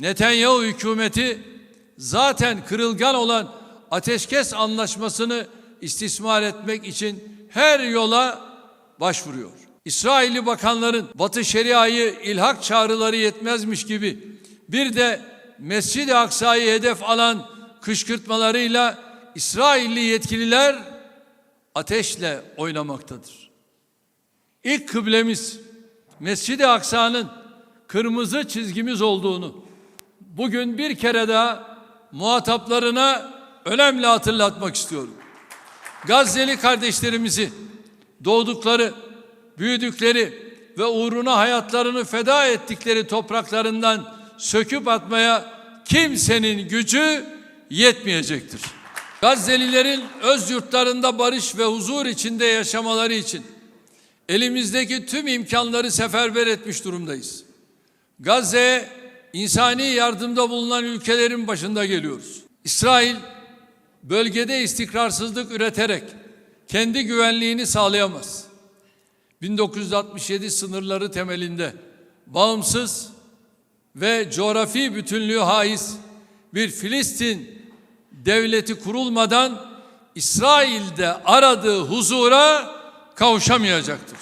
Netanyahu hükümeti zaten kırılgan olan ateşkes anlaşmasını istismar etmek için her yola başvuruyor. İsrailli bakanların Batı Şeria'yı ilhak çağrıları yetmezmiş gibi bir de Mescid-i Aksa'yı hedef alan kışkırtmalarıyla İsrailli yetkililer ateşle oynamaktadır. İlk kıblemiz Mescid-i Aksa'nın kırmızı çizgimiz olduğunu bugün bir kere daha muhataplarına önemli hatırlatmak istiyorum. Gazze'li kardeşlerimizi doğdukları, büyüdükleri ve uğruna hayatlarını feda ettikleri topraklarından söküp atmaya kimsenin gücü yetmeyecektir. Gazze'lilerin öz yurtlarında barış ve huzur içinde yaşamaları için elimizdeki tüm imkanları seferber etmiş durumdayız. Gazze'ye insani yardımda bulunan ülkelerin başında geliyoruz. İsrail bölgede istikrarsızlık üreterek kendi güvenliğini sağlayamaz. 1967 sınırları temelinde bağımsız ve coğrafi bütünlüğü haiz bir Filistin devleti kurulmadan İsrail'de aradığı huzura kavuşamayacaktır.